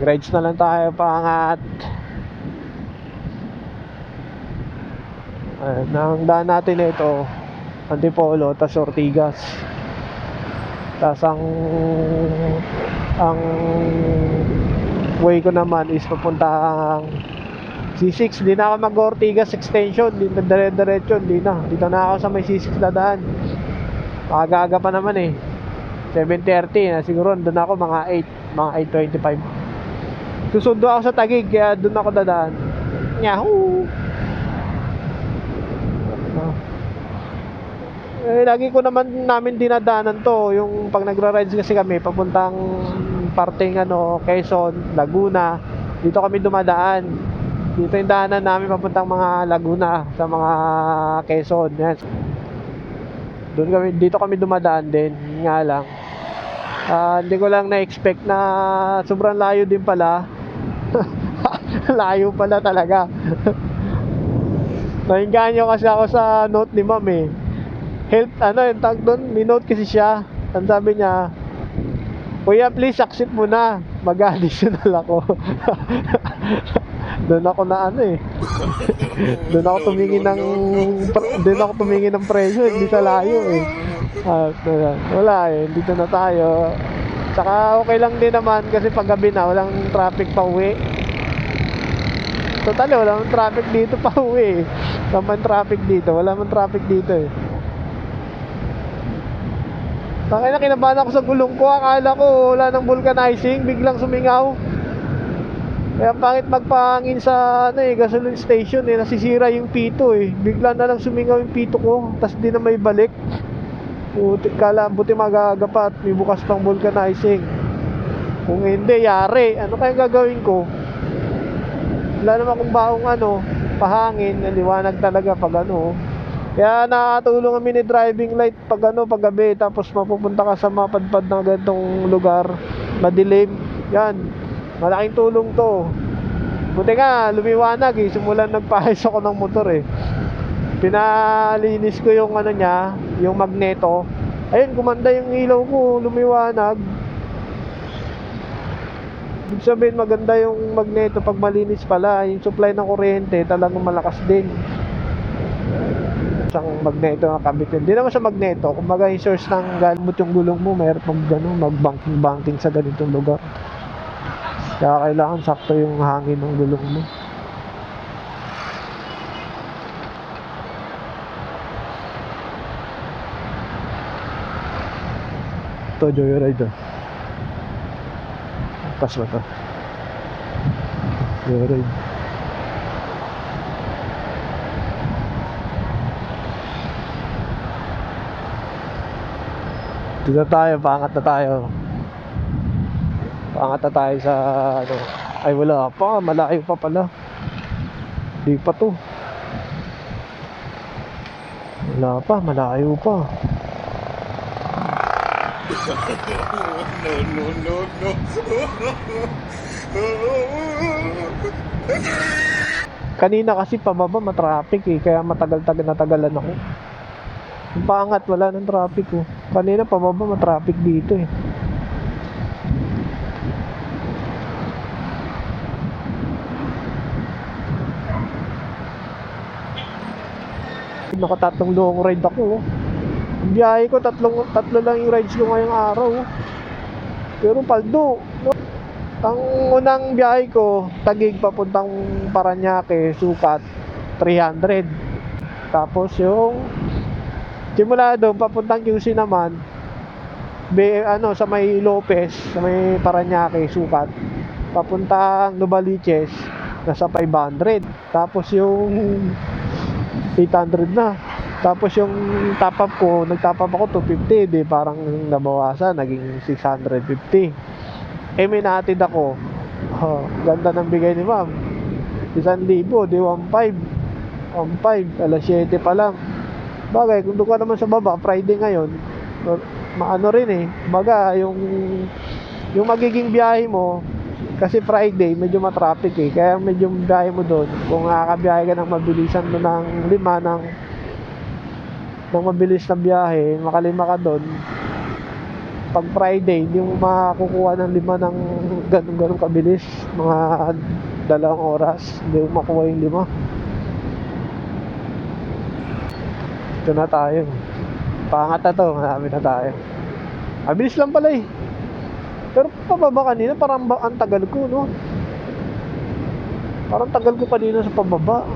Rides na lang tayo pangat. Ayan, ang daan natin na ito, Antipolo, tas Ortigas. Tas ang ang way ko naman is papuntang C6. Di na ako mag-Ortigas extension. Di na dire-diretso. Di na. Dito na ako sa may C6 na daan. Maaga-aga pa naman eh. 7.30 na siguro doon ako mga 8 mga 8.25 susundo ako sa Tagig kaya doon ako dadaan. Yahoo! Ah. Eh, lagi ko naman namin dinadaanan to yung pag nagra-rides kasi kami papuntang parteng ano, Quezon, Laguna. Dito kami dumadaan. Dito yung daanan namin papuntang mga Laguna sa mga Quezon yan doon kami dito kami dumadaan din nga lang Ah, hindi ko lang na-expect na sobrang layo din pala. Layo pala talaga. Nainganyo kasi ako sa note ni ma'am eh. Help ano yung tag doon? May note kasi siya. Ang sabi niya kuya please accept mo na. Mag-additional ako. Doon ako na ano eh. Doon ako tumingin ng doon ako tumingin ng presyo. Hindi sa layo eh Ah, wala, wala eh dito na tayo saka okay lang din naman kasi pag gabi na walang traffic pa uwi Total, wala traffic dito pa uwi. Wala man traffic dito. Wala man traffic dito eh. Takay na kinabahan ako sa gulong ko. Akala ko wala nang vulcanizing. Biglang sumingaw. Kaya pangit magpahangin sa ano eh, gasoline station eh. Nasisira yung pito eh. Bigla na lang sumingaw yung pito ko. Tapos di na may balik. Buti, kala, buti magaga pa at may bukas pang vulcanizing. Kung hindi, yari. Ano kaya gagawin ko? wala naman kung baong ano, pahangin, liwanag talaga pag ano. Kaya nakatulong kami ni driving light pag ano, pag gabi, tapos mapupunta ka sa mapadpad na ganitong lugar, madilim. Yan, malaking tulong to. Buti nga, lumiwanag eh, simulan nagpahis ako ng motor eh. Pinalinis ko yung ano niya, yung magneto. Ayun, kumanda yung ilaw ko, lumiwanag. Ibig sabihin maganda yung magneto pag malinis pala, yung supply ng kuryente talagang malakas din. Isang magneto na kabit. Hindi naman sa magneto, kumbaga yung source ng gamot yung gulong mo, mayroon pang gano'n, mag-banking-banking sa ganitong lugar. Kaya kailangan sakto yung hangin ng gulong mo. Ito, joyride ah. Pas ba to? Joyride. Dito tayo, paangat na tayo. Paangat na tayo sa ano. Ay wala pa, malayo pa pala. Di pa to. Wala pa, malayo pa. No, no, no, no. Kanina kasi pababa matraffic eh, kaya matagal-tagal natagalan ako. Yung paangat wala ng traffic oh. Kanina pababa matraffic dito eh. Nakatatlong long ride ako oh. Biyahe ko tatlong tatlo lang yung rides ko ngayong araw. Pero paldo. no? Ang unang biyahe ko, Tagig papuntang Paranaque, sukat 300. Tapos yung simula doon papuntang QC naman, be, ano sa may Lopez, sa may Paranaque, sukat. Papuntang Novaliches, nasa 500. Tapos yung 800 na. Tapos yung top up ko, nag-top up ako 250, di parang nabawasan, naging 650. Eh may naatid ako. Oh, ganda ng bigay ni ma'am. 1,000, di 1,500. 1,500, alas 7 pa lang. Bagay, kung doon ka naman sa baba, Friday ngayon, maano rin eh. Baga, yung yung magiging biyahe mo, kasi Friday, medyo matraffic eh. Kaya medyo biyahe mo doon. Kung nakakabiyahe ka ng mabilisan ng lima ng ng mabilis na biyahe, makalima ka doon, pag Friday, hindi mo makakukuha ng lima ng ganun-ganun kabilis. Mga dalawang oras, hindi mo makuha yung lima. Ito na tayo. Pangat na to, marami na tayo. Abilis lang pala eh. Pero pababa kanina, parang ang tagal ko, no? Parang tagal ko kanina sa pababa.